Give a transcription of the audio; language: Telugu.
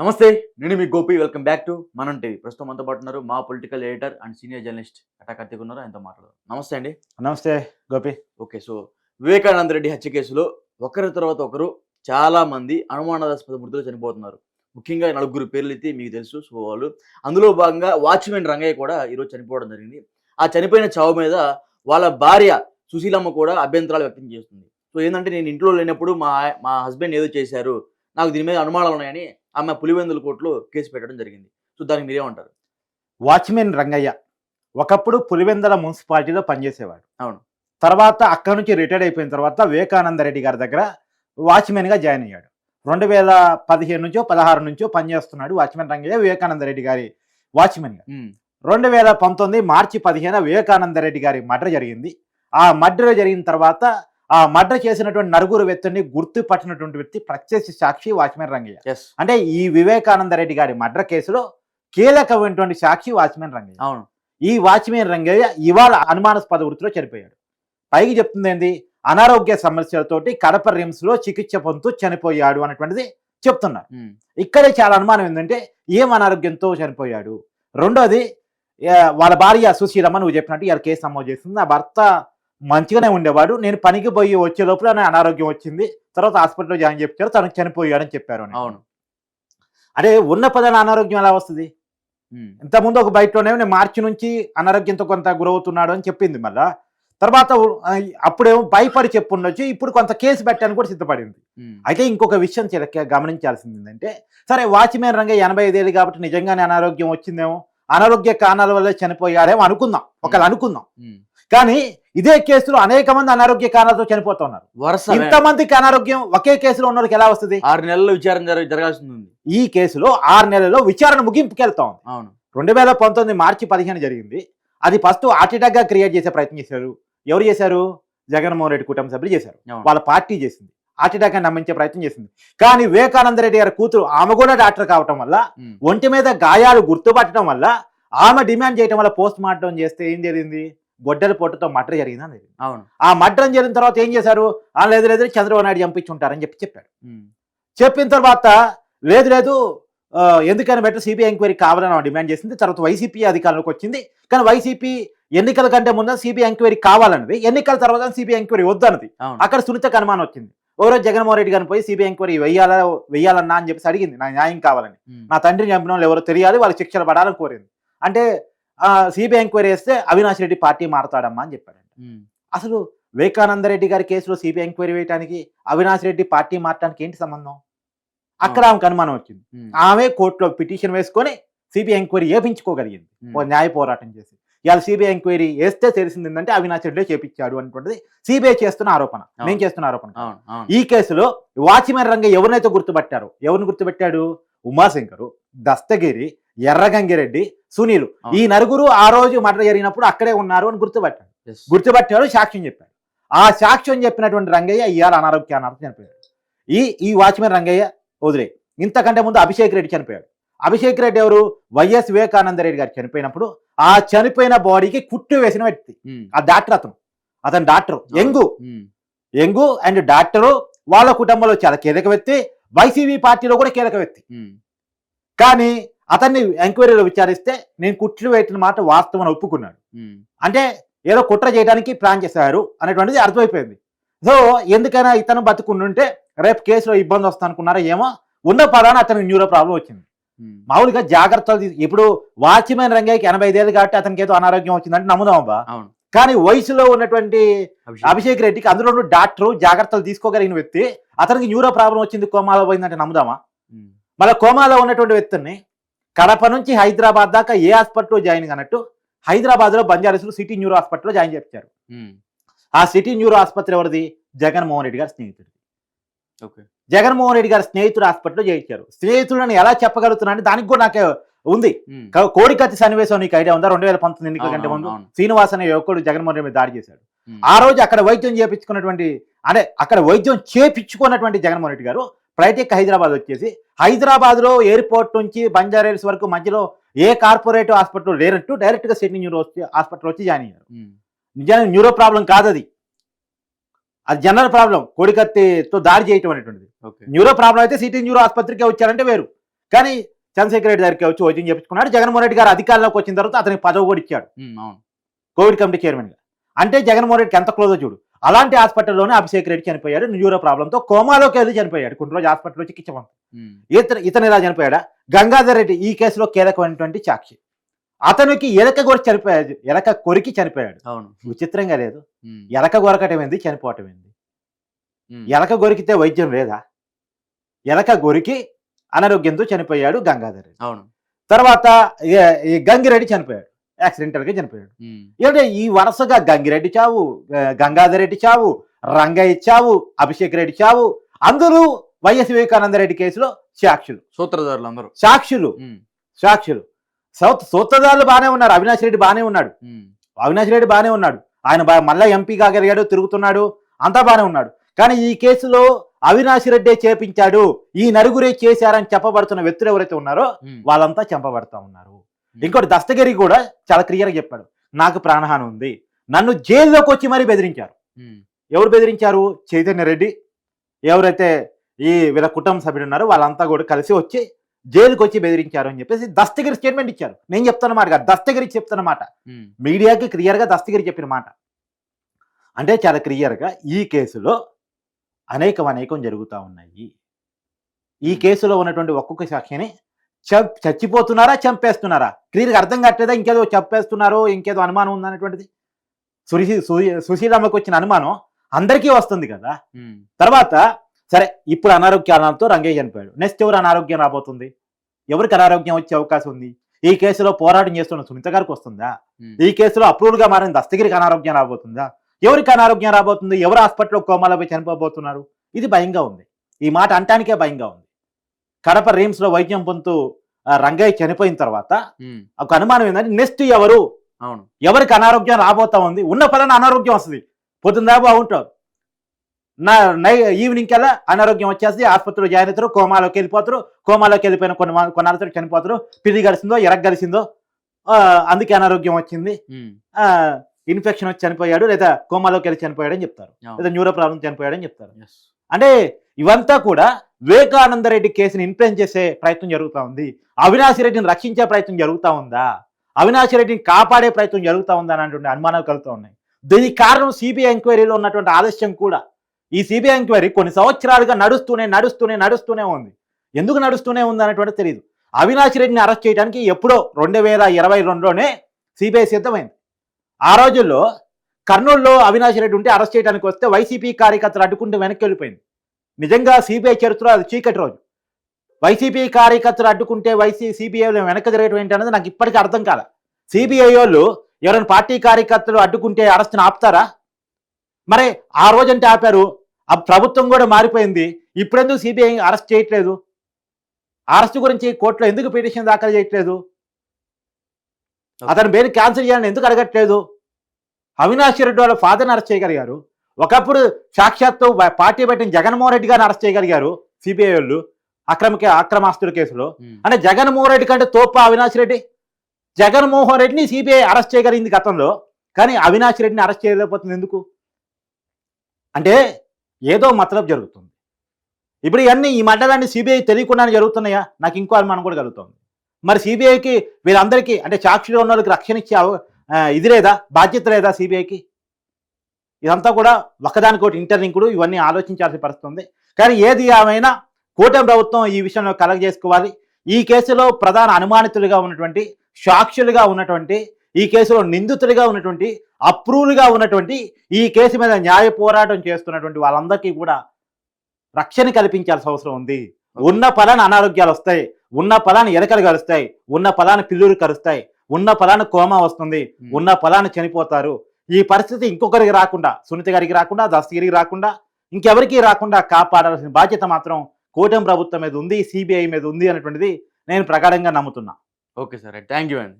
నమస్తే నేను మీ Gopi. Welcome back to Manam TV. ప్రస్తుతం మనతో పాటు ఉన్నారు మా political editor and senior journalist Ata Karthik ఉన్నారు. ఆయనతో మాట్లాడదాం. నమస్తే అండి. నమస్తే గోపి. ఓకే సో వివేకానంద రెడ్డి హత్య కేసులో ఒకరి తర్వాత ఒకరు చాలా మంది అనుమానాస్పద మృతులు చనిపోతున్నారు. ముఖ్యంగా నలుగురు పేర్లు అయితే మీకు తెలుసు సో వాళ్ళు. అందులో భాగంగా వాచ్మెన్ రంగయ్య కూడా ఈరోజు చనిపోవడం జరిగింది. ఆ చనిపోయిన చావు మీద వాళ్ళ భార్య సుశీలమ్మ కూడా అభ్యంతరాలు వ్యక్తం చేస్తుంది. సో ఏంటంటే నేను ఇంట్లో లేనప్పుడు మా మా హస్బెండ్ ఏదో చేశారు. నాకు దీని మీద అనుమానాలు ఉన్నాయని ఆమె పులివెందుల కోర్టులో కేసు పెట్టడం జరిగింది. సో దానికి మీరేమంటారు? వాచ్మెన్ రంగయ్య ఒకప్పుడు పులివెందల మున్సిపాలిటీలో పనిచేసేవాడు. అవును. తర్వాత అక్కడి నుంచి రిటైర్డ్ అయిపోయిన తర్వాత వివేకానంద రెడ్డి గారి దగ్గర వాచ్మెన్గా జాయిన్ అయ్యాడు. రెండు వేల పదిహేను నుంచో పదహారు నుంచో పనిచేస్తున్నాడు వాచ్మెన్ రంగయ్య వివేకానంద రెడ్డి గారి వాచ్మెన్గా. రెండు వేల పంతొమ్మిది మార్చి పదిహేను వివేకానంద రెడ్డి గారి మర్డర్ జరిగింది. ఆ మర్డర్ జరిగిన తర్వాత ఆ మర్డర్ చేసినటువంటి నలుగురు వ్యక్తుల్ని గుర్తుపట్టినటువంటి వ్యక్తి ప్రత్యక్ష సాక్షి వాచ్మెన్ రంగయ్య. అంటే ఈ వివేకానంద రెడ్డి గారి మర్డర్ కేసులో కీలకమైనటువంటి సాక్షి వాచ్మెన్ రంగయ్య. అవును. ఈ వాచ్మెన్ రంగయ్య ఇవాళ అనుమానాస్పద వృత్తిలో చనిపోయాడు. పైకి చెప్తుంది ఏంది? అనారోగ్య సమస్యలతోటి కడప రిమ్స్లో చికిత్స పొందుతూ చనిపోయాడు అనేటువంటిది చెప్తున్నారు. ఉమ్, ఇక్కడే చాలా అనుమానం ఏంటంటే ఏం అనారోగ్యంతో చనిపోయాడు? రెండోది ఆ, వాళ్ళ భార్య సుశీలమ్మ నువ్వు చెప్పినట్టు ఇలా కేసు నమోదు చేస్తుంది నా భర్త మంచిగానే ఉండేవాడు. నేను పనికి పోయి వచ్చే లోపల నాకు అనారోగ్యం వచ్చింది. తర్వాత హాస్పిటల్లో జాయిన్ చెప్పారు తనకు చనిపోయాడని చెప్పారు. అవును. అదే ఉన్న పదాల అనారోగ్యం ఎలా వస్తుంది? ఇంతకుముందు ఒక బయటలోనే నేను మార్చి నుంచి అనారోగ్యంతో కొంత గురవుతున్నాడు అని చెప్పింది మళ్ళా. తర్వాత అప్పుడేమో భయపడి చెప్పుండొచ్చు. ఇప్పుడు కొంత కేసు పెట్టడానికి కూడా సిద్ధపడింది. అయితే ఇంకొక విషయం గమనించాల్సింది ఏంటంటే సరే వాచ్మెన్ రంగ ఎనభై ఐదేళ్ళు కాబట్టి నిజంగానే అనారోగ్యం వచ్చిందేమో. అనారోగ్య కారణాల వల్ల చనిపోయాడేమో అనుకుందాం. ఒకళ్ళు అనుకుందాం. కానీ ఇదే కేసులో అనేక మంది అనారోగ్య కారణాలతో చనిపోతున్నారు వరుస ఇంతమందికి అనారోగ్యం ఒకే కేసులో ఉన్న ఎలా వస్తుంది? ఆరు నెలల్లో విచారణ జరగ జరగాల్సి ఉంది. ఈ కేసులో ఆరు నెలల్లో విచారణ ముగింపుకి వెళ్తా ఉంది. అవును. రెండు వేల పంతొమ్మిది మార్చి పదిహేను జరిగింది. అది ఫస్ట్ హార్ట్గా క్రియేట్ చేసే ప్రయత్నం చేశారు. ఎవరు చేశారు? జగన్మోహన్ రెడ్డి కుటుంబ సభ్యులు చేశారు. వాళ్ళ పార్టీ చేసింది. హార్ట్ అటాక్ అని నమ్మించే ప్రయత్నం చేసింది. కానీ వివేకానంద రెడ్డి గారి కూతురు ఆమె కూడా డాక్టర్ కావటం వల్ల ఒంటి మీద గాయాలు గుర్తుపట్టడం వల్ల ఆమె డిమాండ్ చేయడం వల్ల పోస్ట్ మార్టం చేస్తే ఏం జరిగింది? గొడ్డల పొట్టుతో మర్డర్ జరిగింది అని జరిగింది. అవును. ఆ మర్డర్ జరిగిన తర్వాత ఏం చేశారు? ఆ లేదు లేదు చంద్రబాబు నాయుడు చంపించుంటారని చెప్పి చెప్పారు ఉమ్, చెప్పిన తర్వాత లేదు లేదు ఎందుకని బెటర్ సిబిఐ ఎంక్వైరీ కావాలని డిమాండ్ చేసింది. తర్వాత వైసీపీ అధికారంలోకి వచ్చింది. కానీ వైసీపీ ఎన్నికల కంటే ముందు సిబిఐ ఎంక్వైరీ కావాలన్నది. ఎన్నికల తర్వాత సిబిఐ ఎంక్వైరీ వద్దన్నది. అక్కడ సునీతకు అనుమానం వచ్చింది. ఒకరోజు జగన్మోహన్ రెడ్డి గారిని పోయి సిబిఐ ఎంక్వైరీ వెయ్యాలా వెయ్యాలన్నా అని చెప్పేసి అడిగింది. నా న్యాయం కావాలని. నా తండ్రిని చంపిన వాళ్ళు ఎవరో తెలియాలి వాళ్ళకి శిక్షలు పడాలని కోరింది. అంటే సిబిఐ ఎంక్వైరీ వేస్తే అవినాష్ రెడ్డి పార్టీ మారతాడమ్మా అని చెప్పాడు ఉమ్, అసలు వివేకానంద రెడ్డి గారి కేసులో సిబిఐ ఎంక్వైరీ వేయడానికి అవినాష్ రెడ్డి పార్టీ మారటానికి ఏంటి సంబంధం? అక్కడ ఆమెకు అనుమానం వచ్చింది. ఆమె కోర్టులో పిటిషన్ వేసుకొని సిబిఐ ఎంక్వైరీ వేయించుకోగలిగింది ఉమ్, ఓ న్యాయ పోరాటం చేసి. ఇవాళ సిబిఐ ఎంక్వైరీ వేస్తే తెలిసింది ఏంటంటే అవినాష్ రెడ్డి చేపించాడు అనేటువంటిది సిబిఐ చేస్తున్న ఆరోపణ. మేము చేస్తున్న ఆరోపణ. ఈ కేసులో వాచ్మెన్ రంగ ఎవరినైతే గుర్తుపట్టారు? ఎవరిని గుర్తుపెట్టాడు? ఉమాశంకరు దస్తగిరి ఎర్రగంగిరెడ్డి సునీల్. ఈ నలుగురు ఆ రోజు మర్డర్ జరిగినప్పుడు అక్కడే ఉన్నారు అని గుర్తుపట్టాడు. గుర్తుపట్టాడు సాక్ష్యం చెప్పాడు ఆ సాక్ష్యం చెప్పినటువంటి రంగయ్య ఇవాళ అనారోగ్య అనారోగ్యం చనిపోయాడు. ఈ ఈ వాచ్మెన్ రంగయ్య వదిలే. ఇంతకంటే ముందు అభిషేక్ రెడ్డి చనిపోయాడు. అభిషేక్ రెడ్డి ఎవరు? వైఎస్ వివేకానంద రెడ్డి గారు చనిపోయినప్పుడు ఆ చనిపోయిన బాడీకి కుట్టు వేసిన వ్యక్తి. ఉమ్, ఆ డాక్టర్ అతను. అతను doctor. Young. Um, young and doctor వాళ్ళ కుటుంబంలో చాలా కీలక వ్యక్తి. వైసీపీ పార్టీలో కూడా కీలక వ్యక్తి. ఉమ్, కానీ అతన్ని ఎంక్వైరీలో విచారిస్తే నేను కుట్లు పెట్టిన మాట వాస్తవం ఒప్పుకున్నాడు. అంటే ఏదో కుట్ర చేయడానికి ప్లాన్ చేశారు అనేటువంటిది అర్థమైపోయింది. సో ఎందుకైనా ఇతను బతుకుంటుంటే రేపు కేసులో ఇబ్బంది వస్తా అనుకున్నారా ఏమో ఉన్న పదాన అతనికి న్యూరో ప్రాబ్లం వచ్చింది. మామూలుగా జాగ్రత్తలు తీసు ఇప్పుడు వాచ్మెన్ రంగయ్యకి ఎనభై ఐదేళ్ళు కాబట్టి అతనికి ఏదో అనారోగ్యం వచ్చిందంటే నమ్ముదామబ్బా కానీ వయసులో ఉన్నటువంటి అభిషేక్. రెడ్డికి అందులో డాక్టర్ జాగ్రత్తలు తీసుకోగలిగిన వ్యక్తి అతనికి న్యూరో ప్రాబ్లం వచ్చింది కోమాలో పోయిందంటే నమ్ముదామా? మళ్ళీ కోమాలో ఉన్నటువంటి వ్యక్తిని కడప నుంచి హైదరాబాద్ దాకా ఏ హాస్పిటల్లో జాయిన్ కానట్టు హైదరాబాద్లో బంజారాస్లో సిటీ న్యూరో హాస్పిటల్లో జాయిన్ ఉమ్, ఆ సిటీ న్యూరో ఆసుపత్రి ఎవరిది? జగన్మోహన్ రెడ్డి గారి స్నేహితుడు ఓకే. జగన్మోహన్ రెడ్డి గారి స్నేహితుడు హాస్పిటల్లో చేయించారు. స్నేహితులను ఎలా చెప్పగలుగుతున్నా అంటే దానికి కూడా నాకు ఉంది. కోడికత్తి సన్నివేశం నీకు ఐడియా ఉందా? రెండు వేల పంతొమ్మిది ఎన్నికల కంటే ముందు. శ్రీనివాస్ అనే యువకుడు జగన్మోహన్ రెడ్డి మీద దాడి చేశాడు. ఆ రోజు అక్కడ వైద్యం చేపించుకున్నటువంటి అంటే అక్కడ వైద్యం చేపించుకున్నటువంటి జగన్మోహన్ రెడ్డి గారు ఫ్లైట్ ఎక్కి హైదరాబాద్ వచ్చేసి. హైదరాబాద్లో ఎయిర్పోర్ట్ నుంచి బంజారాహిల్స్ వరకు మధ్యలో ఏ కార్పొరేట్ హాస్పిటల్ లేనట్టు డైరెక్ట్గా సిటీ న్యూరో హాస్పిటల్ వచ్చి జాయిన్ అయ్యారు. నిజానికి న్యూరో ప్రాబ్లం కాదు అది. అది జనరల్ ప్రాబ్లం కోడికత్తితో దాడి చేయటం అనేటువంటిది. న్యూరో ప్రాబ్లం అయితే సిటీ న్యూరో ఆసుపత్రికి వచ్చారంటే వేరు. కానీ చంద్రశేఖర్ రెడ్డి దగ్గరికి వచ్చి వైద్యం చేపించుకున్నాడు జగన్మోహన్ రెడ్డి గారు అధికారంలోకి వచ్చిన తర్వాత అతనికి పదవి కూడా ఇచ్చాడు. కోవిడ్ కమిటీ చైర్మన్గా అంటే జగన్మోహన్ రెడ్డికి ఎంత క్లోజో చూడు. అలాంటి హాస్పిటల్లోనే అభిషేక్ రెడ్డి చనిపోయాడు న్యూరో ప్రాబ్లంతో కోమాలోకి వెళ్ళి చనిపోయాడు కొన్ని రోజు హాస్పిటల్లో చికిత్స పొంది ఇతను ఇతను ఇలా చనిపోయాడా? గంగాధర్ రెడ్డి ఈ కేసులో కీలకమైనటువంటి సాక్షి. అతనికి ఎలక కొరికి చనిపోయాడు ఎలక కొరికి చనిపోయాడు. అవును. విచిత్రంగా లేదు. ఎలక కొరకటం ఏంది? చనిపోవటం ఏంది? ఎలక కొరికితే వైద్యం లేదా? ఎలక కొరికి అనారోగ్యంతో చనిపోయాడు గంగాధర్ రెడ్డి. అవును. తర్వాత గంగిరెడ్డి చనిపోయాడు. యాక్సిడెంటల్గా చనిపోయాడు ఏంటంటే ఈ వరుసగా గంగిరెడ్డి చావు గంగాధర్ రెడ్డి చావు రంగయ్య చావు అభిషేక్ రెడ్డి చావు అందరూ వైఎస్ వివేకానంద రెడ్డి కేసులో సాక్షులు. సూత్రధారులు అందరూ సాక్షులు సాక్షులు. సౌత్ సూత్రధారులు బాగానే ఉన్నారు. అవినాష్ రెడ్డి బాగానే ఉన్నాడు. అవినాష్ రెడ్డి బాగానే ఉన్నాడు. ఆయన మళ్ళా ఎంపీ కాగలిగాడు తిరుగుతున్నాడు అంతా బాగానే ఉన్నాడు. కానీ ఈ కేసులో అవినాష్ రెడ్డే చేపించాడు ఈ నలుగురే చేశారని చెప్పబడుతున్న వ్యక్తులు ఎవరైతే ఉన్నారో వాళ్ళంతా చంపబడతా ఉన్నారు. ఇంకోటి దస్తగిరి కూడా చాలా క్లియర్గా చెప్పాడు. నాకు ప్రాణహాని ఉంది. నన్ను జైల్లోకి వచ్చి మరీ బెదిరించారు. ఎవరు బెదిరించారు? చైతన్య రెడ్డి. ఎవరైతే ఈ వీళ్ళ కుటుంబ సభ్యులు ఉన్నారో వాళ్ళంతా కూడా కలిసి వచ్చి జైలుకి వచ్చి బెదిరించారు అని చెప్పేసి దస్తగిరి స్టేట్మెంట్ ఇచ్చారు. నేను చెప్తున్న మాట దస్తగిరి చెప్తున్న మాట. మీడియాకి క్లియర్గా దస్తగిరి చెప్పిన మాట. అంటే చాలా క్లియర్గా ఈ కేసులో అనేకం అనేకం జరుగుతూ ఉన్నాయి. ఈ కేసులో ఉన్నటువంటి ఒక్కొక్క సాక్షిని చ- చచ్చిపోతున్నారా చంపేస్తున్నారా? క్లియర్గా అర్థం కావట్లేదా? ఇంకేదో చంపేస్తున్నారో ఇంకేదో అనుమానం ఉందనేటువంటిది సుశీ సు- సుశీలమ్మకి వచ్చిన అనుమానం అందరికీ వస్తుంది కదా? తర్వాత సరే ఇప్పుడు అనారోగ్యాలతో రంగయ్య చనిపోయాడు. నెక్స్ట్ ఎవరు అనారోగ్యం రాబోతుంది? ఎవరికి అనారోగ్యం వచ్చే అవకాశం ఉంది? ఈ కేసులో పోరాటం చేస్తున్న సునీత గారికి వస్తుందా? ఈ కేసులో అప్రూవల్గా మారిన దస్తగిరికి అనారోగ్యం రాబోతుందా? ఎవరికి అనారోగ్యం రాబోతుంది? ఎవరు హాస్పిటల్లో కోమాలో పోయి చనిపోబోతున్నారు? ఇది భయంగా ఉంది. ఈ మాట అంటానికే భయంగా ఉంది. కడప రిమ్స్లో వైద్యం పొందుతూ రంగయ్య చనిపోయిన తర్వాత ఒక అనుమానం ఏంటంటే నెక్స్ట్ ఎవరు? అవును. ఎవరికి అనారోగ్యం రాబోతా ఉంది? ఉన్న పలానా అనారోగ్యం వస్తుంది. పొద్దుందా బాగుంటారు నా నై ఈవినింగ్ కల్లా అనారోగ్యం వచ్చేసి ఆసుపత్రిలో జాయిన్ అవుతారు కోమాలోకి వెళ్ళిపోతారు. కోమాలోకి వెళ్ళిపోయిన కొన్ని కొన్నాళ్ళతో చనిపోతారు. పిల్లి గలిసిందో ఎరగ గలిసిందో ఆ, అందుకే అనారోగ్యం వచ్చింది. ఇన్ఫెక్షన్ వచ్చి చనిపోయాడు లేదా కోమాలోకి వెళ్ళి చనిపోయాడు అని చెప్తారు. లేదా న్యూరో ప్రాబ్లం చనిపోయాడు అని చెప్తారు. అంటే ఇవంతా కూడా వివేకానంద రెడ్డి కేసుని ఇన్ఫ్లుయెన్స్ చేసే ప్రయత్నం జరుగుతూ ఉంది. అవినాష్ రెడ్డిని రక్షించే ప్రయత్నం జరుగుతూ ఉందా? అవినాష్ రెడ్డిని కాపాడే ప్రయత్నం జరుగుతూ ఉందా అనేటువంటి అనుమానాలు కలుగుతూ ఉన్నాయి. దీనికి కారణం సిబిఐ ఎంక్వైరీలో ఉన్నటువంటి ఆలస్యం కూడా. ఈ సిబిఐ ఎంక్వైరీ కొన్ని సంవత్సరాలుగా నడుస్తూనే నడుస్తూనే నడుస్తూనే ఉంది. ఎందుకు నడుస్తూనే ఉంది అనేటువంటి తెలియదు అవినాష్ రెడ్డిని అరెస్ట్ చేయడానికి ఎప్పుడో రెండు వేల ఇరవై రెండులోనే సిబిఐ సిద్ధమైంది. ఆ రోజుల్లో కర్నూలులో అవినాష్ రెడ్డి ఉంటే అరెస్ట్ చేయడానికి వస్తే వైసీపీ కార్యకర్తలు అడ్డుకుంటూ వెనక్కి వెళ్ళిపోయింది. నిజంగా సిబిఐ చరిత్ర అది చీకటి రోజు. వైసీపీ కార్యకర్తలు అడ్డుకుంటే వైసీ సిబిఐలో వెనక తిరగడం ఏంటి అనేది నాకు ఇప్పటికీ అర్థం కాల. సిబిఐ వాళ్ళు ఎవరైనా పార్టీ కార్యకర్తలు అడ్డుకుంటే అరెస్ట్ని ఆపుతారా? మరి ఆ రోజంటే ఆపారు. ఆ ప్రభుత్వం కూడా మారిపోయింది. ఇప్పుడెందుకు సిబిఐ అరెస్ట్ చేయట్లేదు? అరెస్ట్ గురించి కోర్టులో ఎందుకు పిటిషన్ దాఖలు చేయట్లేదు? అతని బెయిల్ క్యాన్సిల్ చేయాలని ఎందుకు అడగట్లేదు? అవినాష్ రెడ్డి వాళ్ళ ఫాదర్ని అరెస్ట్ చేయగలిగారు. ఒకప్పుడు సాక్షాత్తు పార్టీ పెట్టిన జగన్మోహన్ రెడ్డి గారిని అరెస్ట్ చేయగలిగారు సిబిఐ వాళ్ళు అక్రమకే అక్రమాస్తుల కేసులో. అంటే జగన్మోహన్ రెడ్డి కంటే తోప అవినాష్ రెడ్డి. జగన్మోహన్ రెడ్డిని సిబిఐ అరెస్ట్ చేయగలిగింది గతంలో కానీ అవినాష్ రెడ్డిని అరెస్ట్ చేయలేకపోతుంది ఎందుకు? అంటే ఏదో మతలబ్ జరుగుతుంది. ఇప్పుడు ఇవన్నీ ఈ మండలాన్ని సిబిఐ తెలియకుండానే జరుగుతున్నాయా? నాకు ఇంకో అనుమానం కూడా కలుగుతుంది. మరి సిబిఐకి వీళ్ళందరికీ అంటే సాక్షులు ఉన్న వాళ్ళకి రక్షణ ఇచ్చే ఇది లేదా? బాధ్యత లేదా సిబిఐకి? ఇదంతా కూడా ఒకదానికొకటి ఇంటర్లింకుడు ఇవన్నీ ఆలోచించాల్సిన పరిస్థితి ఉంది కానీ ఏది ఏమైనా కూటమి ప్రభుత్వం ఈ విషయంలో కలగ చేసుకోవాలి ఈ కేసులో ప్రధాన అనుమానితులుగా ఉన్నటువంటి సాక్షులుగా ఉన్నటువంటి ఈ కేసులో నిందితులుగా ఉన్నటువంటి అప్రూవ్లుగా ఉన్నటువంటి ఈ కేసు మీద న్యాయ పోరాటం చేస్తున్నటువంటి వాళ్ళందరికీ కూడా రక్షణ కల్పించాల్సిన అవసరం ఉంది. ఉన్న పలాన అనారోగ్యాలు వస్తాయి. ఉన్న పలాన ఎలకలు కలుస్తాయి ఉన్న పలాన పిల్లులు కరుస్తాయి. ఉన్న పలాన కోమా వస్తుంది. ఉన్న పలాన చనిపోతారు. ఈ పరిస్థితి ఇంకొకరికి రాకుండా సునీత గారికి రాకుండా దస్తగిరికి రాకుండా ఇంకెవరికి రాకుండా కాపాడాల్సిన బాధ్యత మాత్రం కూటమి ప్రభుత్వం మీద ఉంది సిబిఐ మీద ఉంది అనేటువంటిది నేను ప్రగాఢంగా నమ్ముతున్నా. ఓకే సార్ థ్యాంక్ యూ అండి.